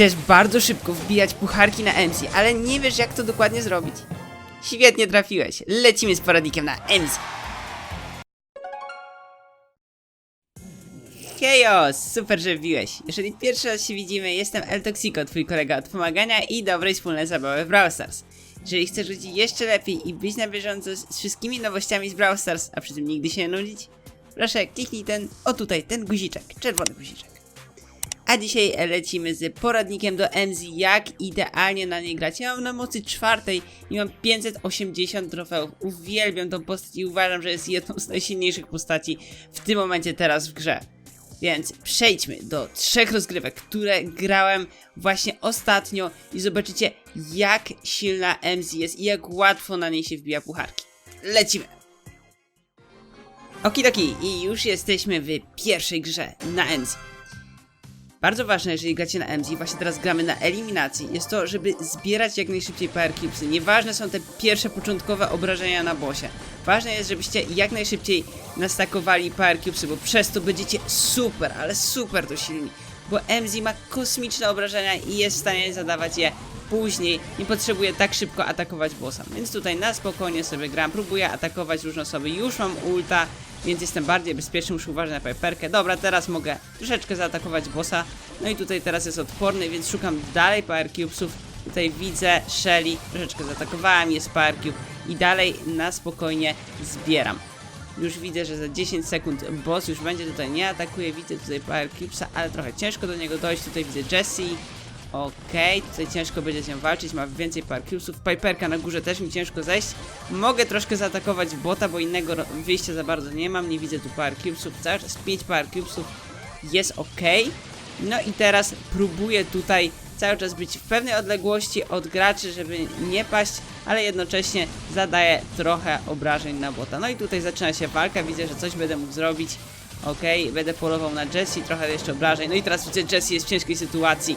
Chcesz bardzo szybko wbijać pucharki na MC, ale nie wiesz jak to dokładnie zrobić. Świetnie trafiłeś. Lecimy z poradnikiem na MC. Chaos! Super, że wbiłeś. Jeżeli pierwszy raz się widzimy, jestem El Toxico, twój kolega od pomagania i dobrej wspólnej zabawy w Brawl Stars. Jeżeli chcesz żyć jeszcze lepiej i być na bieżąco z wszystkimi nowościami z Brawl Stars, a przy tym nigdy się nie nudzić, proszę kliknij ten, o tutaj, ten guziczek, czerwony guziczek. A dzisiaj lecimy z poradnikiem do MZ, jak idealnie na niej grać. Ja mam na mocy czwartej i mam 580 trofeów. Uwielbiam tą postać i uważam, że jest jedną z najsilniejszych postaci w tym momencie teraz w grze. Więc przejdźmy do trzech rozgrywek, które grałem właśnie ostatnio i zobaczycie jak silna MZ jest i jak łatwo na niej się wbija pucharki. Lecimy! Okidoki i już jesteśmy w pierwszej grze na MZ. Bardzo ważne, jeżeli gracie na MZ, właśnie teraz gramy na eliminacji, jest to, żeby zbierać jak najszybciej power cubesy. Nieważne są te pierwsze początkowe obrażenia na bossie. Ważne jest, żebyście jak najszybciej nastakowali power cubesy, bo przez to będziecie super, ale super to silni. Bo MZ ma kosmiczne obrażenia i jest w stanie zadawać je później. Nie potrzebuje tak szybko atakować bossa. Więc tutaj na spokojnie sobie gram, próbuję atakować różne osoby. Już mam ulta, więc jestem bardziej bezpieczny, muszę uważać na piperkę. Dobra, teraz mogę troszeczkę zaatakować bossa. No i tutaj teraz jest odporny, więc szukam dalej power cubesów. Tutaj widzę Shelly, troszeczkę zaatakowałem, jest power cube i dalej na spokojnie zbieram. Już widzę, że za 10 sekund boss już będzie tutaj nie atakuje, widzę tutaj power cubesa, ale trochę ciężko do niego dojść. Tutaj widzę Jessie. Okej, tutaj ciężko będzie nią walczyć, ma więcej cubesów. Piperka na górze też mi ciężko zejść. Mogę troszkę zaatakować bota, bo innego wyjścia za bardzo nie mam. Nie widzę tu cubesów. Cały czas 5 power cubesów jest ok. No i teraz próbuję tutaj cały czas być w pewnej odległości od graczy, żeby nie paść, ale jednocześnie zadaję trochę obrażeń na bota. No i tutaj zaczyna się walka, widzę, że coś będę mógł zrobić. Okej, będę polował na Jessie, trochę jeszcze obrażeń. No i teraz widzę, Jessie jest w ciężkiej sytuacji.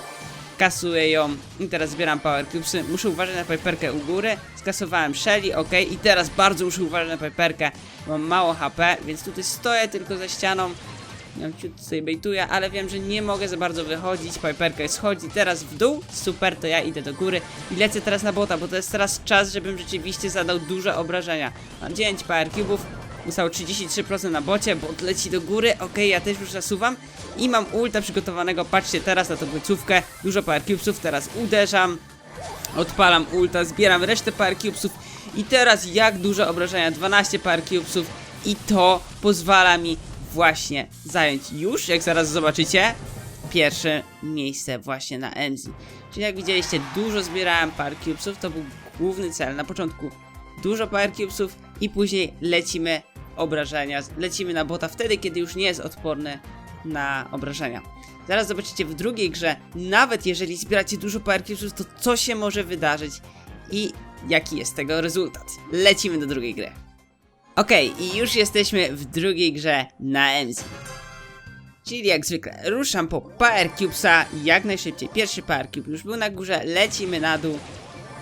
Kasuję ją i teraz zbieram power cubesy. Muszę uważać na piperkę u góry. Skasowałem Shelly, ok. I teraz bardzo muszę uważać na piperkę. Mam mało HP, więc tutaj stoję tylko za ścianą. Ja ciut sobie bejtuję, ale wiem, że nie mogę za bardzo wychodzić. Piperka schodzi teraz w dół. Super, to ja idę do góry i lecę teraz na bota, bo to jest teraz czas, żebym rzeczywiście zadał duże obrażenia. Mam 9 power cube'ów. Zostało 33% na bocie, bot leci do góry, ok, ja też już zasuwam i mam ulta przygotowanego, patrzcie teraz na tą końcówkę, dużo power teraz uderzam, odpalam ulta, zbieram resztę power i teraz jak duże obrażenia, 12 power i to pozwala mi właśnie zająć już, jak zaraz zobaczycie, pierwsze miejsce właśnie na MZ. Czyli jak widzieliście, dużo zbierałem power to był główny cel. Na początku. Dużo power i później lecimy obrażenia, lecimy na bota wtedy, kiedy już nie jest odporny na obrażenia. Zaraz zobaczycie w drugiej grze, nawet jeżeli zbieracie dużo cubesów, to co się może wydarzyć i jaki jest tego rezultat. Lecimy do drugiej gry. Okej, i już jesteśmy w drugiej grze na MZ. Czyli jak zwykle, ruszam po Power Cubesa jak najszybciej. Pierwszy Power Cube już był na górze, lecimy na dół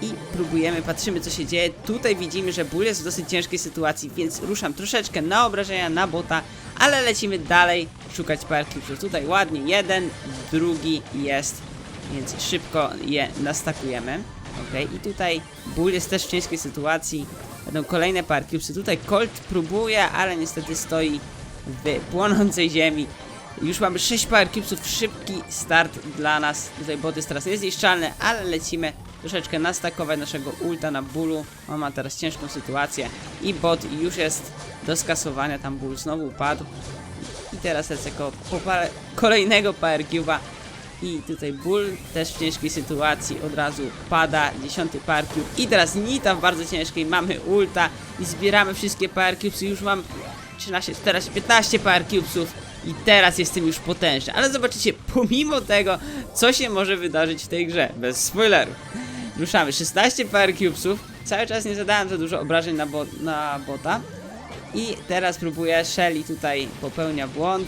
i próbujemy, patrzymy co się dzieje. Tutaj widzimy, że Bull jest w dosyć ciężkiej sytuacji, więc ruszam troszeczkę na obrażenia, na bota, ale lecimy dalej szukać Cubesów. Tutaj ładnie, jeden, drugi jest, więc szybko je nastakujemy. Ok, i tutaj Bull jest też w ciężkiej sytuacji. Będą kolejne Cubesy. Tutaj Colt próbuje, ale niestety stoi w płonącej ziemi. Już mamy 6 power cubesów, szybki start dla nas. Tutaj bot jest teraz niezniszczalny, ale lecimy troszeczkę nastakować naszego ulta na bólu. On ma teraz ciężką sytuację i bot już jest do skasowania. Tam ból znowu upadł. I teraz lecę ko- po parę kolejnego power cube'a. I tutaj ból też w ciężkiej sytuacji od razu pada, dziesiąty power cube. I teraz Nita w bardzo ciężkiej, mamy ulta i zbieramy wszystkie power cubesy. Już mam 13, 14, 15 power cubesów i teraz jestem już potężny. Ale zobaczycie, pomimo tego, co się może wydarzyć w tej grze, bez spoilerów. Ruszamy. 16 power cały czas nie zadałem za dużo obrażeń na, bo na bota. I teraz próbuję, Shelly tutaj popełnia błąd,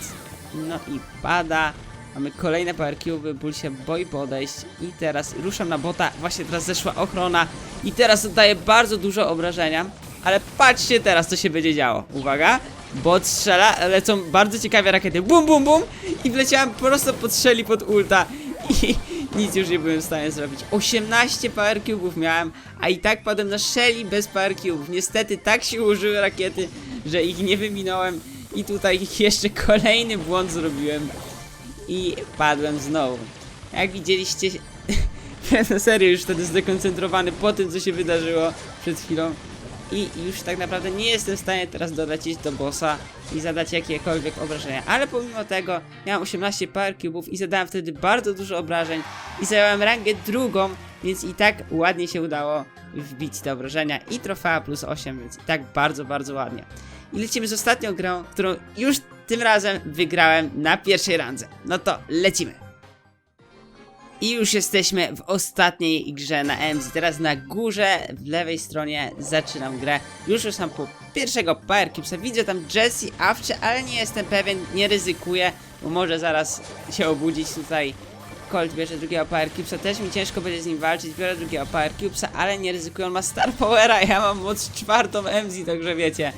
no i pada. Mamy kolejne power cube, się boi podejść. I teraz ruszam na bota, właśnie teraz zeszła ochrona. I teraz oddaję bardzo dużo obrażenia, ale patrzcie teraz co się będzie działo, uwaga, bot strzela, lecą bardzo ciekawe rakiety, bum bum bum. I wleciałem prosto pod strzeli pod ulta. I nic już nie byłem w stanie zrobić. 18 power miałem, a i tak padłem na Shelly bez power. Niestety tak się ułożyły rakiety, że ich nie wyminąłem i tutaj jeszcze kolejny błąd zrobiłem i padłem znowu. Jak widzieliście, na serio już wtedy zdekoncentrowany po tym, co się wydarzyło przed chwilą. I już tak naprawdę nie jestem w stanie teraz dolecieć do bossa i zadać jakiekolwiek obrażenia. Ale pomimo tego miałem 18 power cube'ów i zadałem wtedy bardzo dużo obrażeń i zająłem rangę drugą, więc i tak ładnie się udało wbić te obrażenia i trofea plus 8, więc i tak bardzo, bardzo ładnie. I lecimy z ostatnią grą, którą już tym razem wygrałem na pierwszej randze. No to lecimy! I już jesteśmy w ostatniej grze na EMS. Teraz na górze, w lewej stronie zaczynam grę. Już już sam po pierwszego Power Cubesa. Widzę tam Jesse, Awcze, ale nie jestem pewien, nie ryzykuję, bo może zaraz się obudzić tutaj. Colt bierze drugiego Power Cubesa, też mi ciężko będzie z nim walczyć, biorę drugiego Power Cubesa, ale nie ryzykuję, on ma Star Powera, ja mam moc czwartą EMS, także wiecie.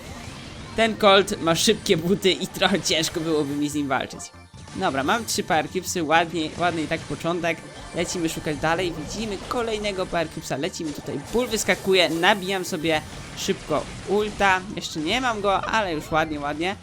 Ten Colt ma szybkie buty i trochę ciężko byłoby mi z nim walczyć. Dobra, mam trzy Cubesy, ładnie, ładny i tak początek. Lecimy szukać dalej, widzimy kolejnego Cubesa, lecimy tutaj, ból wyskakuje, nabijam sobie szybko ulta. Jeszcze nie mam go, ale już ładnie, ładnie.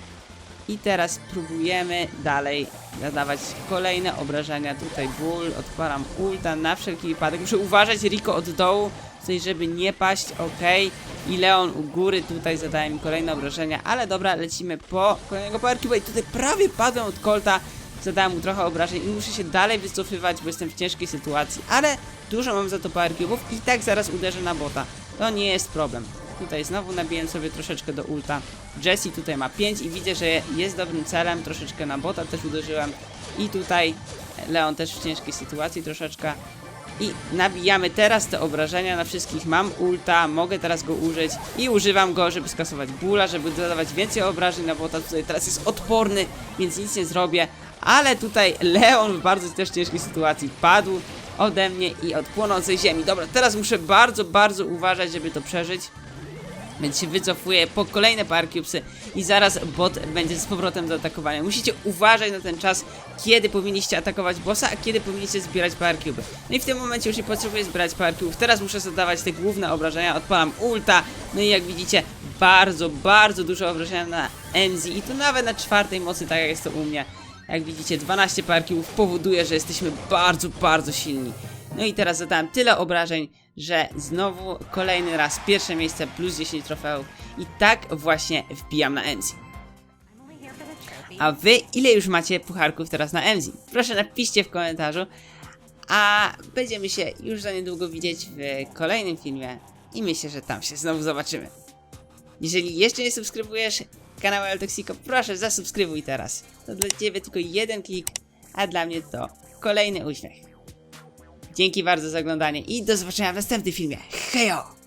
I teraz próbujemy dalej zadawać kolejne obrażenia. Tutaj ból, odpalam ulta na wszelki wypadek. Muszę uważać Rico od dołu, tutaj żeby nie paść, ok. I Leon u góry, tutaj zadaje mi kolejne obrażenia, ale dobra, lecimy po kolejnego Cube'a i tutaj prawie padłem od Colta. Zadałem mu trochę obrażeń i muszę się dalej wycofywać, bo jestem w ciężkiej sytuacji, ale dużo mam za to Power i tak zaraz uderzę na bota. To nie jest problem. Tutaj znowu nabiłem sobie troszeczkę do ulta. Jesse tutaj ma 5 i widzę, że jest dobrym celem. Troszeczkę na bota też uderzyłem. I tutaj Leon też w ciężkiej sytuacji troszeczkę. I nabijamy teraz te obrażenia na wszystkich. Mam ulta, mogę teraz go użyć i używam go, żeby skasować bóla, żeby dodawać więcej obrażeń na bota. Tutaj teraz jest odporny, więc nic nie zrobię. Ale tutaj Leon w bardzo też ciężkiej sytuacji padł ode mnie i od płonącej ziemi. Dobra, teraz muszę bardzo, bardzo uważać, żeby to przeżyć. Więc się wycofuję po kolejne Power Cubesy i zaraz bot będzie z powrotem do atakowania. Musicie uważać na ten czas, kiedy powinniście atakować bossa, a kiedy powinniście zbierać Power Cube. No i w tym momencie już nie potrzebuję zbierać Power Cube. Teraz muszę zadawać te główne obrażenia, odpalam ulta. No i jak widzicie, bardzo, bardzo dużo obrażenia na MZ i to nawet na czwartej mocy, tak jak jest to u mnie. Jak widzicie, 12 Power Cube'ów powoduje, że jesteśmy bardzo, bardzo silni. No i teraz zadałem tyle obrażeń, że znowu kolejny raz pierwsze miejsce plus 10 trofeów i tak właśnie wbijam na MC. A wy ile już macie pucharków teraz na MC? Proszę napiszcie w komentarzu, a będziemy się już za niedługo widzieć w kolejnym filmie i myślę, że tam się znowu zobaczymy. Jeżeli jeszcze nie subskrybujesz kanału El Toxico, proszę zasubskrybuj teraz. To dla ciebie tylko jeden klik, a dla mnie to kolejny uśmiech. Dzięki bardzo za oglądanie i do zobaczenia w następnym filmie. Hejo!